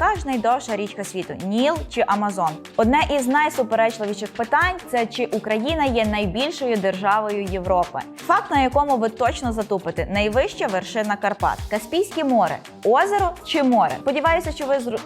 Яка ж найдовша річка світу Ніл чи Амазон? Одне із найсуперечливіших питань це чи Україна є найбільшою державою Європи. Факт, на якому ви точно затупите: найвища вершина Карпат, Каспійське море, озеро чи море. Сподіваюся, що ви зру...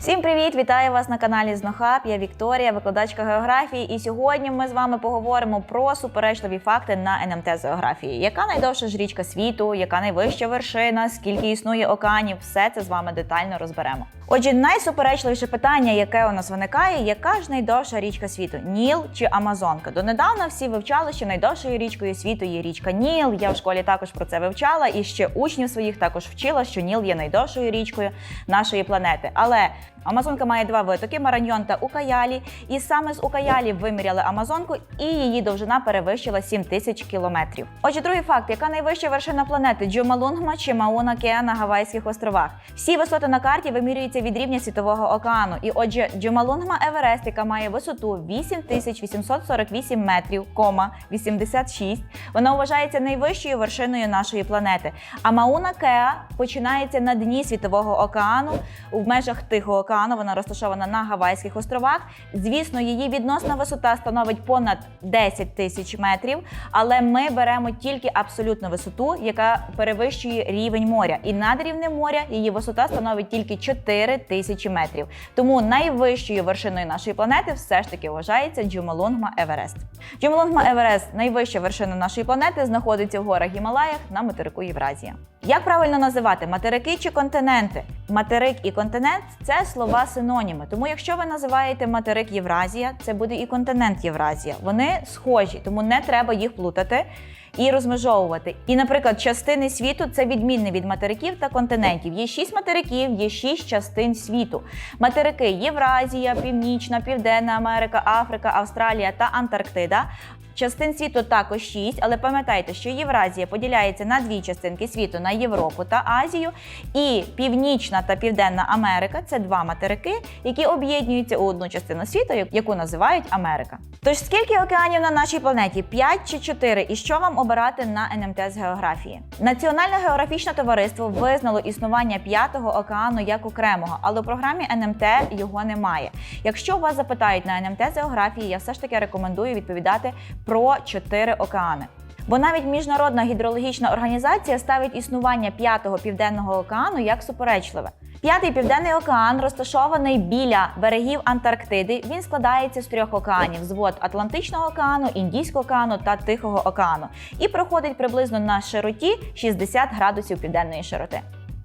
Всім привіт! Вітаю вас на каналі Знохаб. Я Вікторія, викладачка географії. І сьогодні ми з вами поговоримо про суперечливі факти на НМТ з географії. Яка найдовша ж річка світу, яка найвища вершина, скільки існує океанів, все це з вами детально розберемо. Отже, найсуперечливіше питання, яке у нас виникає, яка ж найдовша річка світу Ніл чи Амазонка? Донедавна всі вивчали, що найдовшою річкою світу є річка Ніл. Я в школі також про це вивчала, і ще учнів своїх також вчила, що Ніл є найдовшою річкою нашої планети. Але Амазонка має два витоки Мараньйон та Укаялі. І саме з Укаялі виміряли Амазонку, і її довжина перевищила 7 тисяч кілометрів. Отже, другий факт: яка найвища вершина планети Джомалунгма чи Мауна Кеа на Гавайських островах? Всі висоти на карті вимірюються від рівня світового океану. І отже, Джомалунгма Еверест, яка має висоту 8848 метрів, кома 86, вона вважається найвищою вершиною нашої планети. А Мауна Кеа починається на дні світового океану в межах Тихого океану. Вона розташована на Гавайських островах. Звісно, її відносна висота становить понад 10 тисяч метрів, але ми беремо тільки абсолютну висоту, яка перевищує рівень моря. І над рівнем моря її висота становить тільки 4 тисячі метрів. Тому найвищою вершиною нашої планети все ж таки вважається Джумалунгма Еверест. Джумалунгма Еверест, найвища вершина нашої планети, знаходиться в горах Гімалаях на материку Євразія. Як правильно називати материки чи континенти? Материк і континент це слова синоніми. Тому, якщо ви називаєте материк Євразія, це буде і континент Євразія. Вони схожі, тому не треба їх плутати і розмежовувати. І, наприклад, частини світу це відмінне від материків та континентів. Є шість материків, є шість частин світу. Материки Євразія, Північна, Південна Америка, Африка, Австралія та Антарктида. Частин світу також шість, але пам'ятайте, що Євразія поділяється на дві частинки світу на Європу та Азію. І Північна та Південна Америка це два материки, які об'єднуються у одну частину світу, яку називають Америка. Тож скільки океанів на нашій планеті? П'ять чи чотири? І що вам обирати на НМТ з географії? Національне географічне товариство визнало існування п'ятого океану як окремого, але у програмі НМТ його немає. Якщо вас запитають на НМТ з географії, я все ж таки рекомендую відповідати про чотири океани. Бо навіть міжнародна гідрологічна організація ставить існування п'ятого південного океану як суперечливе. П'ятий південний океан розташований біля берегів Антарктиди. Він складається з трьох океанів: з вод Атлантичного океану, Індійського океану та Тихого океану, і проходить приблизно на широті 60 градусів південної широти.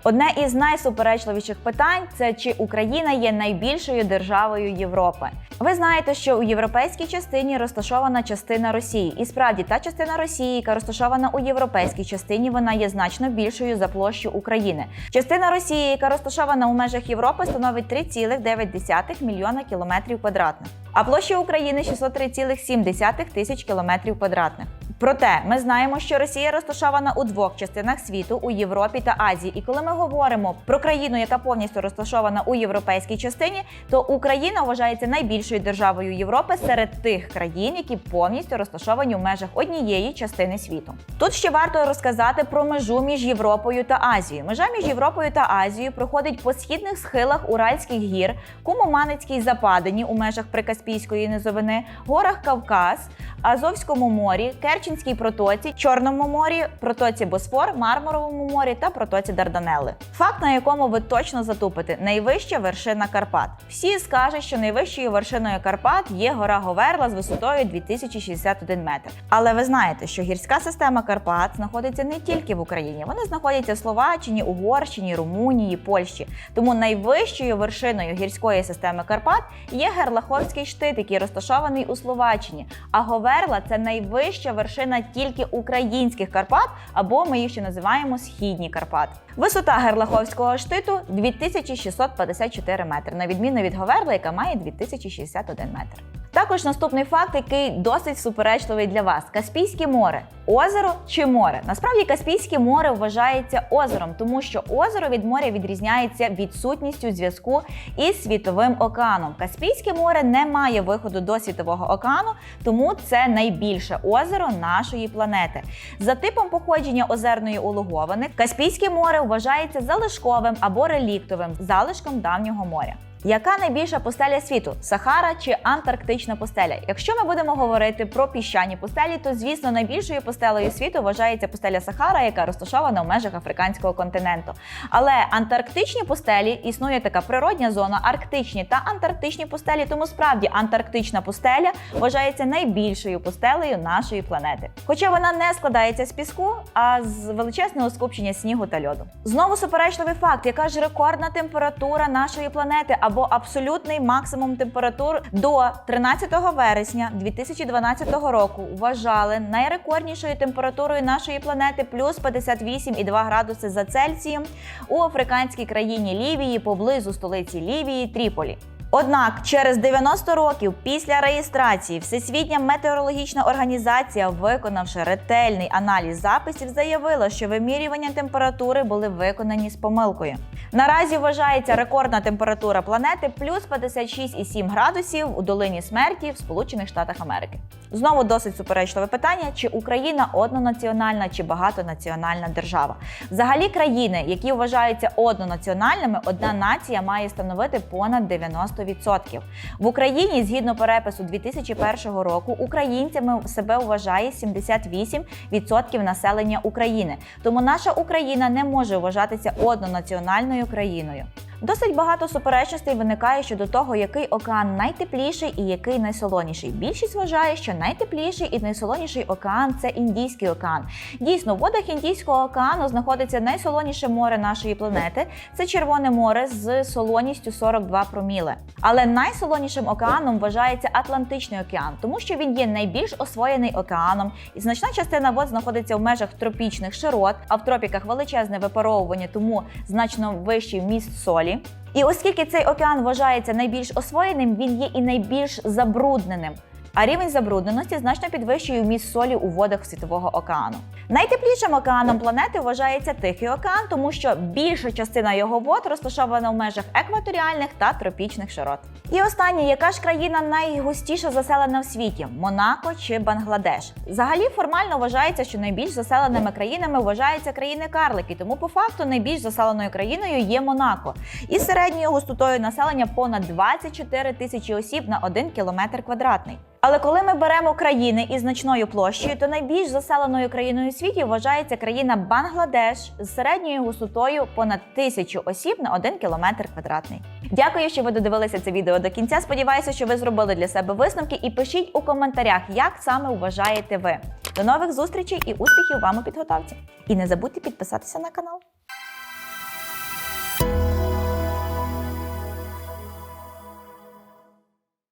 Одне із найсуперечливіших питань це чи Україна є найбільшою державою Європи. Ви знаєте, що у європейській частині розташована частина Росії, і справді та частина Росії, яка розташована у європейській частині, вона є значно більшою за площу України. Частина Росії, яка розташована у межах Європи, становить 3,9 мільйона кілометрів квадратних. А площа України 603,7 тисяч кілометрів квадратних. Проте ми знаємо, що Росія розташована у двох частинах світу у Європі та Азії. І коли ми говоримо про країну, яка повністю розташована у європейській частині, то Україна вважається найбільшою державою Європи серед тих країн, які повністю розташовані в межах однієї частини світу. Тут ще варто розказати про межу між Європою та Азією. Межа між Європою та Азією проходить по східних схилах Уральських гір, Кумоманецькій западині у межах Прикаспійської низовини, горах Кавказ, Азовському морі, Керченській протоці, Чорному морі, протоці Босфор, Мармуровому морі та протоці Дарданелли. Факт, на якому ви точно затупите, найвища вершина Карпат. Всі скажуть, що найвищою вершиною Карпат є гора Говерла з висотою 2061 метр. Але ви знаєте, що гірська система Карпат знаходиться не тільки в Україні, вони знаходяться в Словаччині, Угорщині, Румунії, Польщі. Тому найвищою вершиною гірської системи Карпат є Герлаховський штит, який розташований у Словаччині. А Говерла це найвища вершина тільки українських Карпат, або ми їх ще називаємо східні Карпат. Висота Герлаховського штиту 2654 метри, на відміну від Говерла, яка має 2061 метр. Також наступний факт, який досить суперечливий для вас: Каспійське море. Озеро чи море? Насправді Каспійське море вважається озером, тому що озеро від моря відрізняється відсутністю зв'язку із світовим океаном. Каспійське море не має виходу до світового океану, тому це найбільше озеро нашої планети. За типом походження озерної улоговини, Каспійське море вважається залишковим або реліктовим залишком давнього моря. Яка найбільша пустеля світу Сахара чи Антарктична пустеля? Якщо ми будемо говорити про піщані пустелі, то звісно найбільшою пустелею світу вважається пустеля Сахара, яка розташована в межах африканського континенту. Але антарктичні пустелі існує така природня зона, арктичні та антарктичні пустелі. Тому справді Антарктична пустеля вважається найбільшою пустелею нашої планети. Хоча вона не складається з піску, а з величезного скупчення снігу та льоду. Знову суперечливий факт, яка ж рекордна температура нашої планети або абсолютний максимум температур до 13 вересня 2012 року вважали найрекорднішою температурою нашої планети плюс 58,2 градуси за Цельсієм у африканській країні Лівії поблизу столиці Лівії Тріполі. Однак через 90 років після реєстрації Всесвітня метеорологічна організація, виконавши ретельний аналіз записів, заявила, що вимірювання температури були виконані з помилкою. Наразі вважається рекордна температура планети плюс 56,7 градусів у долині смерті в Сполучених Штатах Америки. Знову досить суперечливе питання: чи Україна однонаціональна чи багатонаціональна держава? Взагалі, країни, які вважаються однонаціональними, одна нація має становити понад 90%. В Україні, згідно перепису 2001 року, українцями себе вважає 78% населення України. Тому наша Україна не може вважатися однонаціональною країною. Досить багато суперечностей виникає щодо того, який океан найтепліший і який найсолоніший. Більшість вважає, що найтепліший і найсолоніший океан це Індійський океан. Дійсно, в водах Індійського океану знаходиться найсолоніше море нашої планети. Це Червоне море з солоністю 42 проміле. Але найсолонішим океаном вважається Атлантичний океан, тому що він є найбільш освоєний океаном, і значна частина вод знаходиться в межах тропічних широт, а в тропіках величезне випаровування, тому значно вищий вміст солі. І оскільки цей океан вважається найбільш освоєним, він є і найбільш забрудненим. А рівень забрудненості значно підвищує вміст солі у водах Світового океану. Найтеплішим океаном планети вважається Тихий океан, тому що більша частина його вод розташована в межах екваторіальних та тропічних широт. І останнє, яка ж країна найгустіше заселена в світі Монако чи Бангладеш? Взагалі формально вважається, що найбільш заселеними країнами вважаються країни-карлики, тому по факту найбільш заселеною країною є Монако. Із середньою густотою населення понад 24 тисячі осіб на 1 кілометр квадратний. Але коли ми беремо країни із значною площею, то найбільш заселеною країною у світі вважається країна Бангладеш з середньою густотою понад тисячу осіб на 1 кілометр квадратний. Дякую, що ви додивилися це відео до кінця. Сподіваюся, що ви зробили для себе висновки і пишіть у коментарях, як саме вважаєте ви. До нових зустрічей і успіхів вам у підготовці. І не забудьте підписатися на канал.